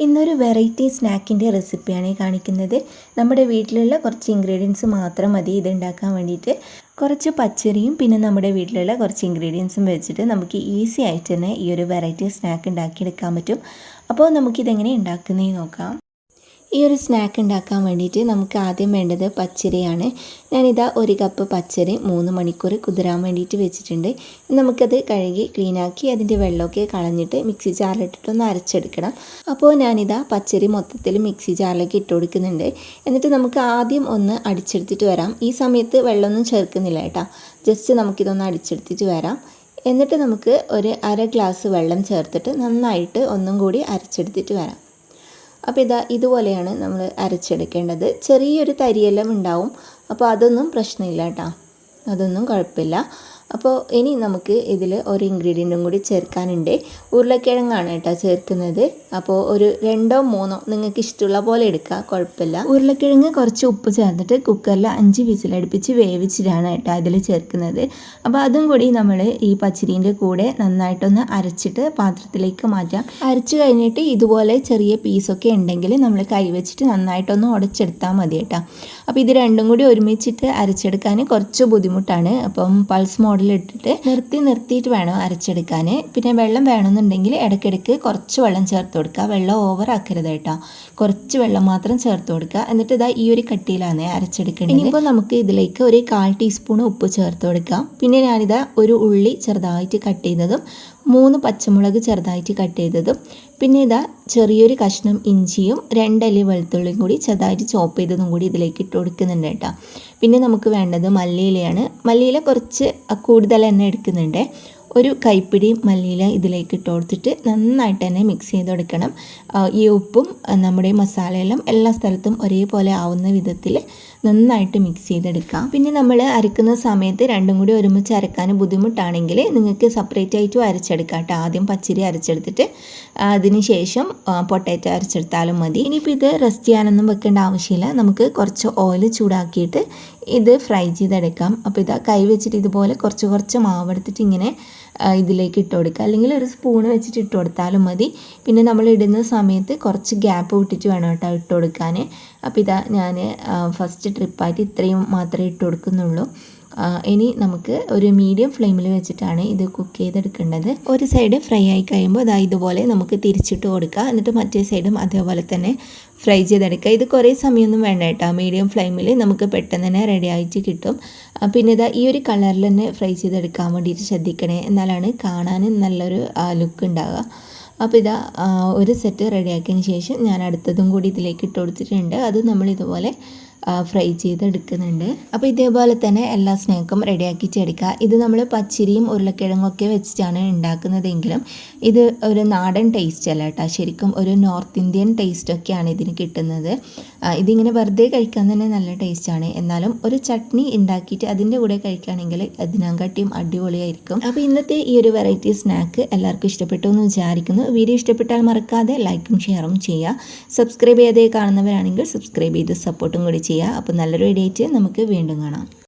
ഇന്നൊരു വെറൈറ്റി സ്നാക്കിന്റെ റെസിപ്പിയാണ് കാണിക്കുന്നത്. നമ്മുടെ വീട്ടിലുള്ള കുറച്ച് ഇൻഗ്രീഡിയൻസ് മാത്രം മതി ഇത് ഉണ്ടാക്കാൻ വേണ്ടിയിട്ട്. കുറച്ച് പച്ചരിയും പിന്നെ നമ്മുടെ വീട്ടിലുള്ള കുറച്ച് ഇൻഗ്രീഡിയൻസും വെച്ചിട്ട് നമുക്ക് ഈസി ആയിട്ട് തന്നെ ഈ ഒരു വെറൈറ്റി സ്നാക്ക് ഉണ്ടാക്കിയെടുക്കാൻ പറ്റും. അപ്പോൾ നമുക്കിതെങ്ങനെ ഉണ്ടാക്കുന്നതെന്ന് നോക്കാം. ഈ ഒരു സ്നാക്ക് ഉണ്ടാക്കാൻ വേണ്ടിയിട്ട് നമുക്ക് ആദ്യം വേണ്ടത് പച്ചരിയാണ്. ഞാനിതാ ഒരു കപ്പ് പച്ചരി മൂന്ന് മണിക്കൂർ കുതിരാൻ വേണ്ടിയിട്ട് വെച്ചിട്ടുണ്ട്. നമുക്കത് കഴുകി ക്ലീനാക്കി അതിന്റെ വെള്ളമൊക്കെ കളഞ്ഞിട്ട് മിക്സി ജാറിലിട്ടിട്ടൊന്ന് അരച്ചെടുക്കണം. അപ്പോൾ ഞാനിതാ പച്ചരി മൊത്തത്തിൽ മിക്സി ജാറിലേക്ക് ഇട്ട് കൊടുക്കുന്നുണ്ട്. എന്നിട്ട് നമുക്ക് ആദ്യം ഒന്ന് അടിച്ചെടുത്തിട്ട് വരാം. ഈ സമയത്ത് വെള്ളമൊന്നും ചേർക്കുന്നില്ല കേട്ടോ. ജസ്റ്റ് നമുക്കിതൊന്ന് അടിച്ചെടുത്തിട്ട് വരാം. എന്നിട്ട് നമുക്ക് ഒരു അര ഗ്ലാസ് വെള്ളം ചേർത്തിട്ട് നന്നായിട്ട് ഒന്നും കൂടി അരച്ചെടുത്തിട്ട് വരാം. അപ്പോൾ ഇതാ ഇതുപോലെയാണ് നമ്മൾ അരച്ചെടുക്കേണ്ടത്. ചെറിയൊരു തരിയെല്ലാം ഉണ്ടാവും. അപ്പോൾ അതൊന്നും പ്രശ്നമില്ല കേട്ടോ. അതൊന്നും കുഴപ്പമില്ല. അപ്പോൾ ഇനി നമുക്ക് ഇതിൽ ഒരു ഇൻഗ്രീഡിയന്റും കൂടി ചേർക്കാനുണ്ട്. ഉരുളക്കിഴങ്ങാണ് കേട്ടോ ചേർക്കുന്നത്. അപ്പോൾ ഒരു രണ്ടോ മൂന്നോ നിങ്ങൾക്ക് ഇഷ്ടമുള്ള പോലെ എടുക്കുക കുഴപ്പമില്ല. ഉരുളക്കിഴങ്ങ് കുറച്ച് ഉപ്പ് ചേർന്നിട്ട് കുക്കറിൽ അഞ്ച് വിസിലടുപ്പിച്ച് വേവിച്ചിട്ടാണ് കേട്ടോ അതിൽ ചേർക്കുന്നത്. അപ്പോൾ അതും കൂടി നമ്മൾ ഈ പച്ചരീന്റെ കൂടെ നന്നായിട്ടൊന്ന് അരച്ചിട്ട് പാത്രത്തിലേക്ക് മാറ്റാം. അരച്ച് കഴിഞ്ഞിട്ട് ഇതുപോലെ ചെറിയ പീസൊക്കെ ഉണ്ടെങ്കിൽ നമ്മൾ കൈവച്ചിട്ട് നന്നായിട്ടൊന്ന് ഉടച്ചെടുത്താൽ മതി കേട്ടോ. അപ്പോൾ ഇത് രണ്ടും കൂടി ഒരുമിച്ചിട്ട് അരച്ചെടുക്കാൻ കുറച്ച് ബുദ്ധിമുട്ടാണ്. അപ്പം പൾസ് മോഡൽ ഇട്ടിട്ട് നിർത്തി നിർത്തിയിട്ട് വേണം അരച്ചെടുക്കാൻ. പിന്നെ വെള്ളം വേണമെന്നുണ്ടെങ്കിൽ ഇടയ്ക്കിടയ്ക്ക് കുറച്ച് വെള്ളം ചേർത്ത് കൊടുക്കുക. വെള്ളം ഓവർ ആക്കരുത് കേട്ടോ. കുറച്ച് വെള്ളം മാത്രം ചേർത്ത് കൊടുക്കുക. എന്നിട്ട് ഇതാ ഈ ഒരു കട്ടിയിലാണ് അരച്ചെടുക്കേണ്ടത്. ഇനിയിപ്പോൾ നമുക്ക് ഇതിലേക്ക് ഒരു കാൽ ടീസ്പൂൺ ഉപ്പ് ചേർത്ത് കൊടുക്കാം. പിന്നെ ഞാനിതാ ഒരു ഉള്ളി ചെറുതായിട്ട് കട്ട് ചെയ്തതും മൂന്ന് പച്ചമുളക് ചെറുതായിട്ട് കട്ട് ചെയ്തതും പിന്നെ ഇതാ ചെറിയൊരു കഷ്ണം ഇഞ്ചിയും രണ്ടല്ലി വെളുത്തുള്ളിയും കൂടി ചെറുതായിട്ട് ചോപ്പ് ചെയ്തതും കൂടി ഇതിലേക്ക് ഇട്ട് കൊടുക്കുന്നുണ്ട് കേട്ടോ. പിന്നെ നമുക്ക് വേണ്ടത് മല്ലിയിലയാണ്. മല്ലിയില കുറച്ച് കൂടുതൽ തന്നെ എടുക്കുന്നുണ്ട്. ഒരു കൈപ്പിടി മല്ലിയില ഇതിലേക്ക് ഇട്ട് കൊടുത്തിട്ട് നന്നായിട്ട് തന്നെ മിക്സ് ചെയ്ത് കൊടുക്കണം ഈ ഉപ്പും നമ്മുടെ മസാലയെല്ലാം എല്ലാ സ്ഥലത്തും ഒരേപോലെ ആവുന്ന വിധത്തിൽ നന്നായിട്ട് മിക്സ് ചെയ്തെടുക്കാം. പിന്നെ നമ്മൾ അരക്കുന്ന സമയത്ത് രണ്ടും കൂടി ഒരുമിച്ച് അരക്കാൻ ബുദ്ധിമുട്ടാണെങ്കിൽ നിങ്ങൾക്ക് സെപ്പറേറ്റ് ആയിട്ടും അരച്ചെടുക്കാം കേട്ടോ. ആദ്യം പച്ചരി അരച്ചെടുത്തിട്ട് അതിനുശേഷം പൊട്ടാറ്റോ അരച്ചെടുത്താലും മതി. ഇനിയിപ്പോൾ ഇത് റെസ്റ്റ് ചെയ്യാനൊന്നും വെക്കേണ്ട ആവശ്യമില്ല. നമുക്ക് കുറച്ച് ഓയിൽ ചൂടാക്കിയിട്ട് ഇത് ഫ്രൈ ചെയ്തെടുക്കാം. അപ്പോൾ ഇതാ കൈ വെച്ചിട്ട് ഇതുപോലെ കുറച്ച് കുറച്ച് മാവെടുത്തിട്ട് ഇങ്ങനെ ഇതിലേക്ക് ഇട്ട് കൊടുക്കുക. അല്ലെങ്കിൽ ഒരു സ്പൂൺ വെച്ചിട്ട് ഇട്ട് കൊടുത്താലും മതി. പിന്നെ നമ്മൾ ഇടുന്ന സമയത്ത് കുറച്ച് ഗ്യാപ്പ് വിട്ടിട്ട് വേണം കേട്ടോ ഇട്ട് കൊടുക്കാൻ. അപ്പോൾ ഇതാ ഞാൻ ഫസ്റ്റ് ട്രിപ്പായിട്ട് ഇത്രയും മാത്രമേ ഇട്ട് കൊടുക്കുന്നുള്ളൂ. ഇനി നമുക്ക് ഒരു മീഡിയം ഫ്ലെയിമിൽ വെച്ചിട്ടാണ് ഇത് കുക്ക് ചെയ്തെടുക്കേണ്ടത്. ഒരു സൈഡ് ഫ്രൈ ആയി കഴിയുമ്പോൾ അതാ ഇതുപോലെ നമുക്ക് തിരിച്ചിട്ട് കൊടുക്കുക എന്നിട്ട് മറ്റേ സൈഡും അതേപോലെ തന്നെ ഫ്രൈ ചെയ്തെടുക്കുക ഇത് കുറേ സമയമൊന്നും വേണ്ട കേട്ടോ. മീഡിയം ഫ്ലെയിമിൽ നമുക്ക് പെട്ടെന്ന് തന്നെ റെഡി ആയിട്ട് കിട്ടും. പിന്നെ ഇതാ ഈ ഒരു കളറിൽ തന്നെ ഫ്രൈ ചെയ്തെടുക്കാൻ വേണ്ടിയിട്ട് ശ്രദ്ധിക്കണേ. എന്നാലാണ് കാണാൻ നല്ലൊരു ലുക്ക് ഉണ്ടാകുക അപ്പോൾ ഇതാ ഒരു സെറ്റ് റെഡിയാക്കിയതിന് ശേഷം ഞാൻ അടുത്തതും കൂടി ഇതിലേക്ക് ഇട്ട് കൊടുത്തിട്ടുണ്ട്. അത് നമ്മൾ ഇതുപോലെ ഫ്രൈ ചെയ്തെടുക്കുന്നുണ്ട്. അപ്പോൾ ഇതേപോലെ തന്നെ എല്ലാ സ്നാക്കും റെഡിയാക്കി ചേടിക്കുക ഇത് നമ്മൾ പച്ചരിയും ഉരുളക്കിഴങ്ങും ഒക്കെ വെച്ചിട്ടാണ് ഉണ്ടാക്കുന്നതെങ്കിലും ഇത് ഒരു നാടൻ ടേസ്റ്റ് അല്ല കേട്ടോ. ശരിക്കും ഒരു നോർത്ത് ഇന്ത്യൻ ടേസ്റ്റ് ഒക്കെയാണ് ഇതിന് കിട്ടുന്നത്. ഇതിങ്ങനെ വെറുതെ കഴിക്കാൻ തന്നെ നല്ല ടേസ്റ്റാണ് എന്നാലും ഒരു ചട്നി ഉണ്ടാക്കിയിട്ട് അതിന്റെ കൂടെ കഴിക്കുകയാണെങ്കിൽ അതിനകാട്ടിയും അടിപൊളിയായിരിക്കും. അപ്പോൾ ഇന്നത്തെ ഈ ഒരു വെറൈറ്റി സ്നാക്ക് എല്ലാവർക്കും ഇഷ്ടപ്പെട്ടു എന്ന് വിചാരിക്കുന്നു. വീഡിയോ ഇഷ്ടപ്പെട്ടാൽ മറക്കാതെ ലൈക്കും ഷെയറും ചെയ്യുക. സബ്സ്ക്രൈബ് ചെയ്തേ കാണുന്നവരാണെങ്കിൽ സബ്സ്ക്രൈബ് ചെയ്ത് സപ്പോർട്ടും കൂടി അപ്പോൾ നല്ലൊരു ഡേറ്റ് നമുക്ക് വീണ്ടും കാണാം.